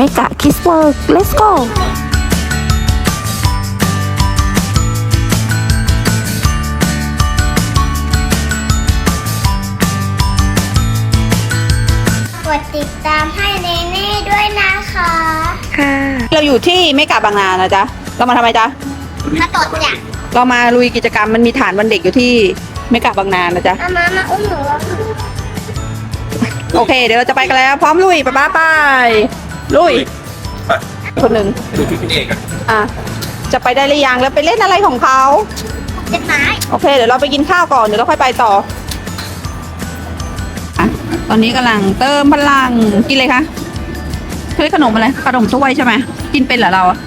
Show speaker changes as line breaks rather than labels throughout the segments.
เมกะคิสเวิร์ก let's go
กดติดตามให้เนเน่ด้วยนะคะ
ค่ะ เราอยู่ที่เมกะบางนานะจ๊ะ เรามาทำไมจ๊ะ
มาตดจ้ะ
เรามาลุยกิจกรรมมันมีฐานวันเด็กอยู่ที่เมกะบางนานะจ๊ะ
มามามาอุ้มหนู
โอเค เดี๋ยวเราจะไปกันแล้ว พร้อมลุยไปป้าไป ลุย
ไป
คนหนึ่ง
ดูพี่พี่เอกอะ
อะ จะไปได้หรือยังแล้วไปเล่นอะไรของเขา
เจ็บไม้
โอเค เดี๋ยวเราไปกินข้าวก่อน เดี๋ยวเราค่อยไปต่ออะตอนนี้กำลังเติมพลัง กินเลยคะเฮ้ยขนมอะไร ขนมถ้วยใช่ไหม กินเป็นเหรอเราอะ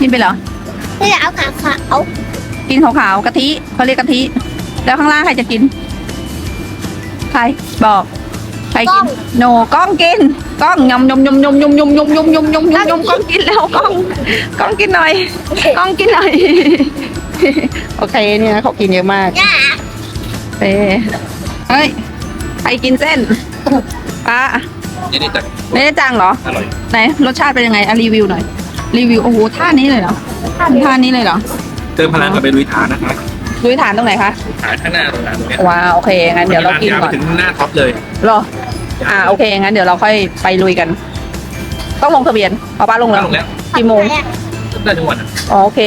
กินเป็นเหรอ
เพื่อเอาขาขาเอา
กินขาวๆกะทิเขาเรียกกะทิ แล้วข้างล่างใครจะกิน ใครบอก ใครกิน โนกล้องกิน กล้องยำยำยำยำยำยำยำยำยำยำยำยำกล้องกินแล้วกล้องกล้องกินหน่อยกล้องกินหน่อยโอเคเนี่ยเขากินเยอะมากเอ้เฮ้ยใครกินเส้นป้า
นี่นี่จัด
ไม่ได้จังเหรอ
อร่อย
ไหนรสชาติเป็นยังไงอะรีวิวหน่อย รีวิวโอ้โหท่านี้เลยเหรอท่านี้เลยเหรอ
เติมพลังกับไปลุยฐานนะคะ
ดูฐานตรงไหนคะ
ฐานข้างหน้าตรงนั้น
ว้าวโอเคงั้นเดี๋ยวเรากินก่อน
ถึงหน้าท็อปเลย
หรอ อ่าโอเคงั้นเดี๋ยวเราค่อยไปลุยกัน ต้องลงทะเบียนเอาป้าลงแล้ว
ลงแล้ว
กี่โมง
ได้จังหวัดอะ
อ๋อโอเค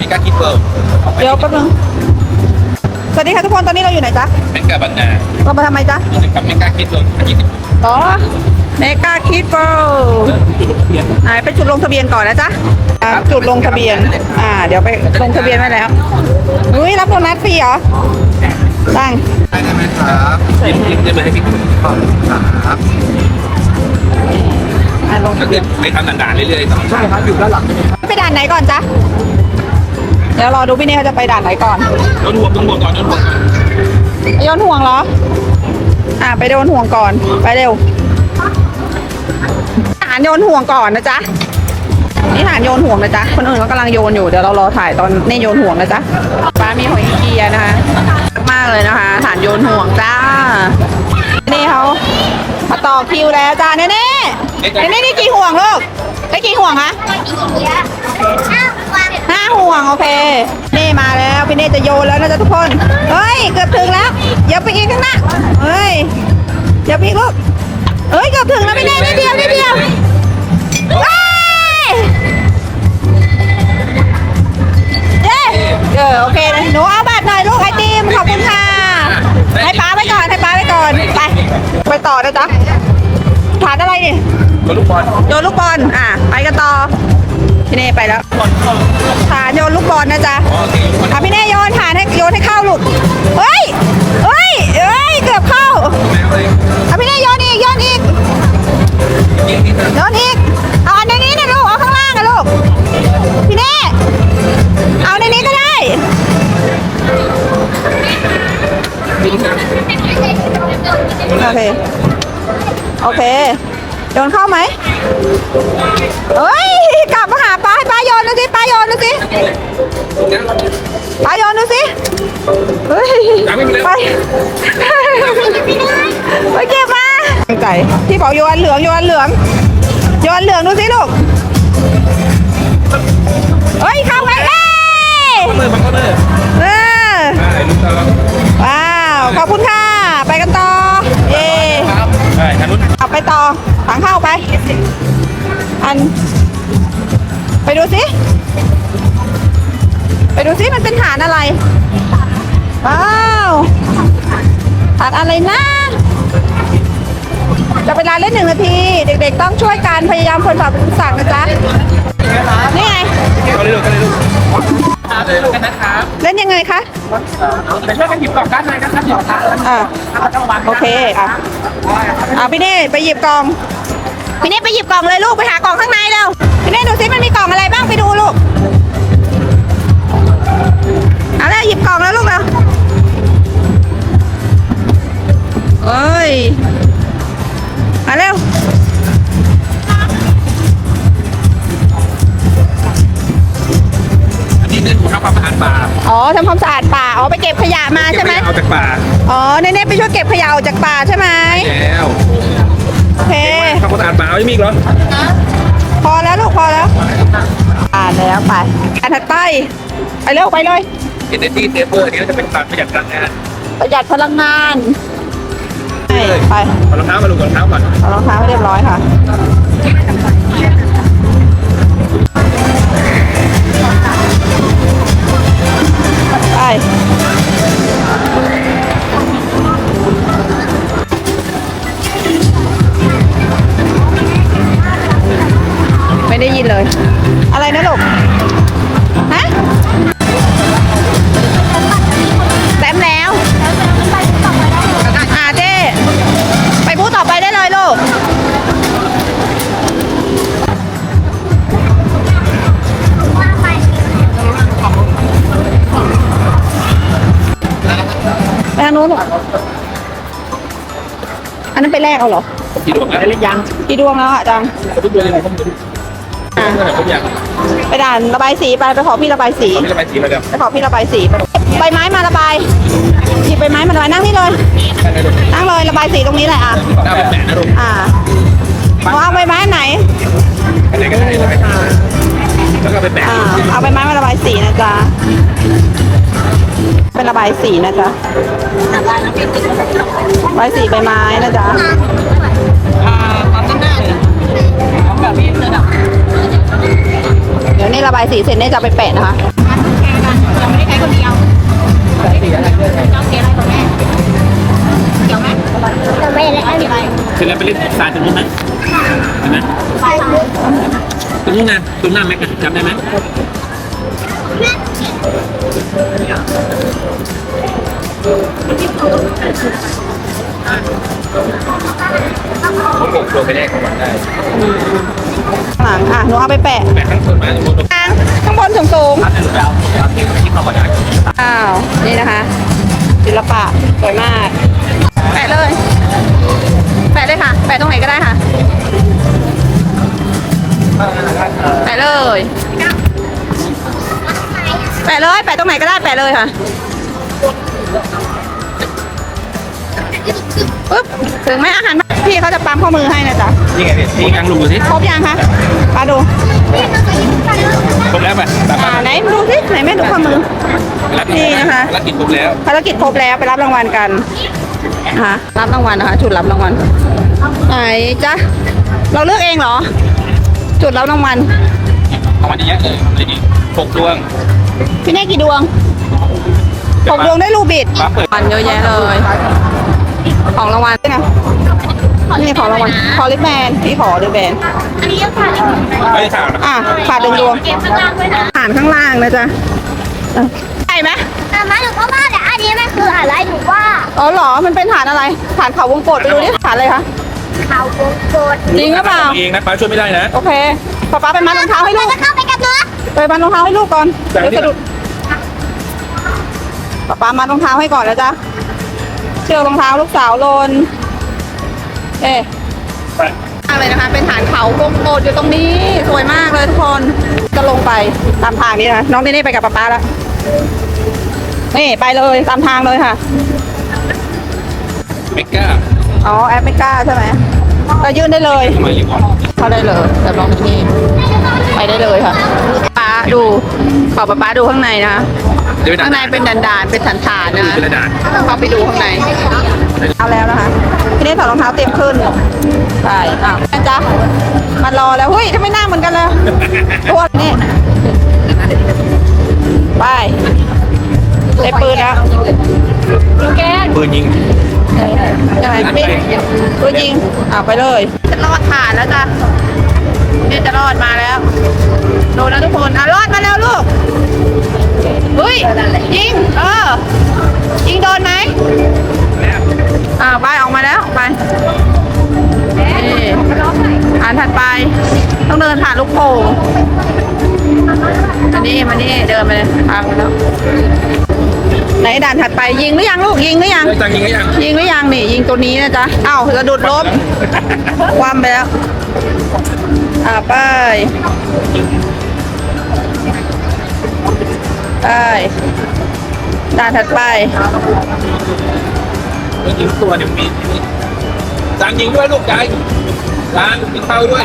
มีการคิดเวิร์
เดี๋ยวแป๊บนึงสวัสดีค่ะทุกคนตอนนี้เราอยู่ไหนจ๊ะ
แมกกาบันนา
เรามาทำไมจ๊ะ
กิจกรรมแมกกาคิดเวิร์ยี่สิบ
อ๋อเมกาคิดโปร
จุดลงทะเบียน
ไหนไปจุดลงทะเบียนก่อนนะจ๊ะอ่าจุดลงทะเบียน อ่า เดี๋ยวไปลงทะเบียนไว้แล้วอุ้ยรับโบนัสฟรีเหรอตั้ง
ได้ไหมครับยิ้มยิ้มได้ไหมให้พี่ขอบคุณครับ
อ่าลง
ก็
ทะ
คื
เบี
อย
น
ไปทำด่านๆเรื่อยๆต่อใช่ครับอยู่ด้านหลัง
ไปด่านไหนก่อนจ๊ะ เดี๋ยวรอดูพี่เน่เขาจะไปด่านไหนก่อน
โดนห่วงโดนห่วงก่อนโดนห่วงก่อน
โยนห่วงเหรอ อ่าไปโยนห่วงก่อน ไปเร็วฐานโยนห่วงก่อนนะจ๊ะ นี่ฐานโยนห่วงนะจ๊ะ คนอื่นเขากำลังโยนอยู่ เดี๋ยวเรารอถ่ายตอนนี่โยนห่วงนะจ๊ะป้ามีหอยเกียนะคะ มากเลยนะคะฐานโยนห่วงจ้า นี่เขามาต่อคิวแล้วจ้าเน่เน่เน่เน่นี่กี่ห่วงลูกได้กี่ห่วงคะห้าห่วงโอเคนี่มาแล้วพี่เน่จะโยนแล้วนะจ๊ะทุกคน เฮ้ยเกือบถึงแล้วอย่าไปอีกข้างหน้า เฮ้ยอย่าไปอีกลูกเฮ้ยเกือบถึงแล้วพี่เน่นิดเดียวนิดเดียวว้า เออโอเคหนูเอาบัตรหน่อยลูกไอติมขอบคุณค่ะให้ป้าไปก่อนให้ป้าไปก่อนไปไปต่อนะจ๊ะฐานอะไรนี่
โดนลูกบอล
โยนลูกบอลอะไปกันต่อพี่เน่ไปแล้วฐานโยนลูกบอลนะจ๊ะ
โอเคลูกบอล
อะพี่เน่โยนฐานให้โยนให้เข้าลูกเฮ้ยเฮ้ยเฮ้ยเกือบเข้า
แมวเลย
อะพี่เน่โยนอีกโยนอีก
ยิงนิดนึง
โยนอีก เค โอเค โยนเข้าไหมเฮ้ย กลับมาหาป้าให้ป้าโยนดูสิป้าโยนดูสิป้าโยนดูสิเฮ้ย
ยังไม่ไปเลย
ไปไปเก็บมาตั้งใจพี่บอกโยนเหลืองโยนเหลืองโยนเหลืองดูสิลูกเฮ้ยเข้ากันเลย
เลยบังก็เลย
เออ
ได้ลูกตา
ว้าว ขอบคุณค่ะ
ช่ทางนู้น
เอาไปต่อทางเข้าไป อัน ไปดูสิ ไปดูสิมันเป็นฐานอะไร ว้าวฐานอะไรนะจะเวลาเล่นหนึ่งนาที เด็กๆต้องช่วยกันพยายามคนฝ่าเป็นสั่งนะจ๊ะ นี่ไง
ก็เลยลูกก็เลยลูกครับเลยลูกกันนะครับ
เล่นยังไงคะ
ไปช่วยกันหยิบกล่องด้านในนะครับหยิบกล่อง
อ่า
ต้องวาง
โอเคอะอะพี่เน่ไปหยิบกล่องพี่เน่ไปหยิบกล่องเลยลูกไปหากล่องข้างในเร็วพี่เน่ดูสิมันมีกล่องอะไรบ้างไปดูลูกเอาแล้วหยิบกล่องแล้วลูกเร็วเอ้ยมาเร็ว
อันนี้เนี่ยถูกทำความสะอาดป่า
อ๋อทำความสะอาดป่าอ๋อไปเก็บขยะมาใช่ไหม
เอาจากป่า
อ๋อเน่ๆไปช่วยเก็บขยะออกจากป่าใช่ไหม
แล้ว
โอเค
ทำความสะอาดเปล่ายังมีอีกเหรอ
พอแล้วลูกพอแล้วอ่านแล้วไปอันถัดไปไปเร็วไปเลย
เห็นในที่เซฟเวอร์นี้จะเป็นการประหยัดพลังงาน
ประหยัดพลังงานไปไป
เอารองเท้ามาลูกเอารองเท้าก่อน
เอารองเท้าให้เรียบร้อยค่ะ แลกเอาเหรอ
กี่ดวงแล้วยัง
กี่ดวงแล้วอะจัง
ทุกดวงเลยผมดูอ่าผมอยาก
ไปด่านระบายสีไปไปขอพี่ระบายสี
ไม่ระบายสีมาแล้ว
ไปขอพี่ระบายสีใบไม้มาระบายหยิบใบไม้มาระบายนั่งนี่เลยนั่งเลยระบายสีตรงนี้แหละอะ
หน้าเป็นแปะนะลูก
อ่าหนูเอาใบไม้ไหน
อันไหนก็ได้เลยแล้วก็ไปแปะ
อ่าเอาใบไม้มาระบายสีนะจ๊ะ เป็นระบายสีนะจ๊ะระบายสีใบไม้นะจ๊ะเดี๋ยวนี่ระบายสีเสร็จเนี่ยจะเอาไปแปะนะคะ
จะไม่เล่นอะไร
เสร็จแล้วไปเล่นสายตรงนู้นไหมเห็นไหม
ไปเลย
ตรงนู้นนะตรงหน้าแม็กจำได้ไหม ผมบอกตัวไปแรกของวันได้
ข้างหลังอะหนูเอาไปแปะ
แปะข้างต้นไม้ตรงนู้น
ข้างข้างบนสูงสูง
พัดหนึ่งดาวดาวที่ที่เข้ามาได้
ๆอ้าว เลย แปะตรงไหนก็ได้แปะเลยค่ะปึ๊บถึงไหมอาหารมาพี่เขาจะปั๊มข้อมือให้นะจ๊ะ
นี่ไงพี่นี่กลางลุงดูสิ
ครบยังคะมาดู
ครบแล้วป่ะแบบ
อ่าไหนดูสิไหนแม่ดูข้อมือนี่นะคะ
รับกินครบแล้ว
ภารกิจครบแล้วไปรับรางวัลกันนะคะรับรางวัลนะคะจุดรับรางวัลไหนจ๊ะเราเลือกเองเหรอ จุดรับรางวัล
เอามาเยอะเลยเลยนี่หกดวง
พี่เน่กี่ดวงหกดวงได้ลูกบิด
ฟ้าเปิด
รางวัลเยอะแยะเลย ของรางวัลด้วยนะนี่ของรางวัลขอริบแบนพี่ขอริบแบน
อันนี้ยังขาดอีก
ไม่ได้ข่าวนะ
อะขาดหนึ่งดวง
เก็บข้างล่างด้วยนะ
ผ่านข้างล่างนะจ๊ะเออใช่ไหม
แต่มาหนูก็ว่าแต่อันนี้มันคืออะไรหนูว่า
อ๋อเหรอมันเป็นฐานอะไรฐานเขาวงกตไปดูดิฐานอะไรคะ
เขาวงกด
จริงหรือเปล่า
เองนะป้าช่วยไม่ได้นะ
โอเคป๊าป๊าไปมัดรองเท้าให้ลูก
จะเข้าไปกับหนู
ไปมัดรองเท้าให้ลูกก่อน
แต่
เดี๋ยว
นี่
สะดุดป๊าป๊ามัดรองเท้าให้ก่อนแล้วจ้ะเชือกรองเท้าลูกสาวลนเอ๊ะ
ไป
มากเลยนะคะ เป็นฐานเขาโกงโกดอยู่ตรงนี้ สวยมากเลยทุกคนก็ลงไปตามทางนี้นะน้องเนเน่ไปกับป๊าป๊าแล้วนี่ไปเลยตามทางเลยค่ะ
เมกา
อ๋อแอฟริกาใช่ไหมเรายื่นได้เลย
ทำไมรีพอร์ต
เข้าได้เลยแบบน้องนี่ไปได้เลยค่ะป๊าดูขอป๊าป๊าดูข้างในนะ
เดี๋ยวไปด่า
ข้างในเป็นด่านๆเป็นฐานๆนะ
เป็นกระดาษ
เข้าไปดูข้างใน เอาแล้วนะคะทีนี้ถอดรองเท้าเต็มขึ้นใช่อ้าวแม่จ๊ะมารอแล้วเฮ้ยทำไมหน้าเหมือนกันเลยพวกนี่ไปได้ปืนแล้วลูกแกน
ปืนยิง
ใช่ไมพี่ปืนยิงเอาไปเลยจะรอดผ่านแล้วจ้ะเนี่ยจะรอดมาแล้วโดนแล้วทุกคนอะรอดมาแล้วลูกเฮ้ยยิงเออยิงโดนไหมอ่าไปออกมาแล้วไปนี่อันถัดไป ต้องเดินผ่านลูกโป่งอันนี้มานี่เดินไปเลยทางไปแล้ว ไหนด่านถัดไปยิงหรือยังลูกยิงหรือยัง
ได้ตังค์ยิงหรือยัง
ยิงหรือยังนี่ ยิงตัวนี้นะจ๊ะอ้าวสะดุดล้มคว่ำไปแล้วอ่าไปไปด่านถัดไป
ยิงตัวเดี๋ยวมีจานยิงด้วยลูกจานจานกินข้าวด้วย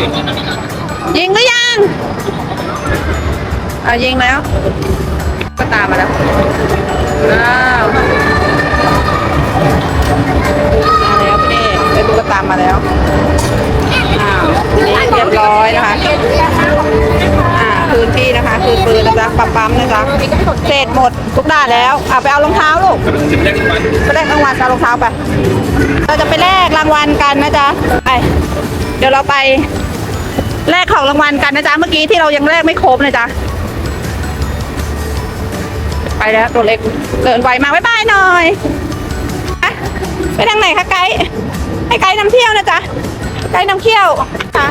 ยิงหรือยังอะยิงแล้ว ก็ตามมาแล้ว อ้าวมาแล้วพี่เอกได้ตุ๊กตามาแล้วอ้าวทีนี้เรียบร้อยนะคะอ่าคืนที่นะคะ คืนปืนนะจ๊ะปั๊มปั๊มนะจ๊ะเสร็จหมดทุกด่านแล้วอะไปเอารองเท้าลูกไปแลกรางวัลเอารองเท้าไปเราจะไปแลกรางวัลกันนะจ๊ะไปเดี๋ยวเราไปแลกของรางวัลกันนะจ๊ะเมื่อกี้ที่เรายังแลกไม่ครบนะจ๊ะ ไปแล้วตัวเล็กเดินไวมากบ๊ายบายหน่อยอะไปทางไหนคะไกด์ให้ไกด์นำเที่ยวนะจ๊ะไกด์นำเที่ยวค่ะ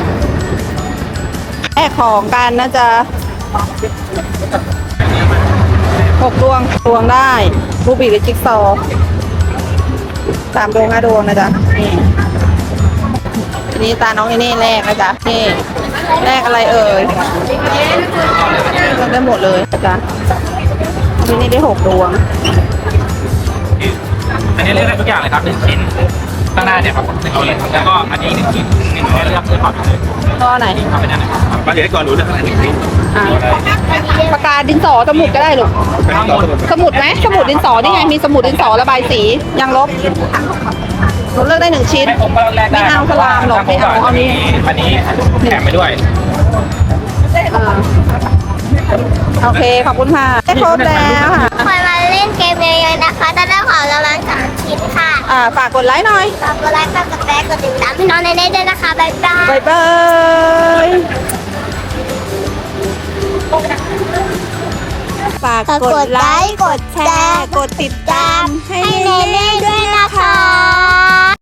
แลกของกันนะจ๊ะหกดวงดวงได้รูบิกหรือจิ๊กซอสามดวงห้าดวงนะจ๊ะนี่ทีนี้ตาน้องนี่นี่แรกนะจ๊ะนี่แรกอะไรเอ่ยได้หมดเลยนะจ๊ะ ทีนี้ได้หกดวง
อันนี้เลือกได้ทุกอย่างเลยครับหนึ่งชิ้นข้างหน้าเนี่ยครับหนึ่งชิ้นแล้วก็อันนี้หนึ่งชิ้นหนึ่งชิ้นเลือกเลือกก่อนเลย
ก็ไหน
ทำไปนั่นนะครับมาเดี๋ยวให้ก่อนหนูเลือกข้างหน้าหนึ่งชิ้น
อะปากกาดินสอสมุดก็ได้หรอ
ข้างบน
สมุดไหมสมุดดินสอนี่ไงมีสมุดดินสอระบายสียังลบหนูเลือกได้หนึ่งชิ้น
ไม่ผมก็แลกได้
ไม่เอาสลามหรอกไม่เอาเอานี้
อันนี้แถมไปด้วย
อ่า โอเค ขอบคุณค่ะได้ครบแล้วค่ะ
คอยมาเล่นเกมเยอะๆนะคะจะได้ของรางวัลสามชิ้นค่ะ
อ่าฝากกดไลค์หน่อย
ฝากกดไลค์ฝากกดแชร์กดติดตามพี่น้องในเน่ด้วยนะคะบ๊ายบาย
บายบายฝากกดไลค์กดแชร์กดติดตามให้
ให้
เน
เน
เน่
เน่
ด้
ด้
ว
วยย
นะ
นะคะคะ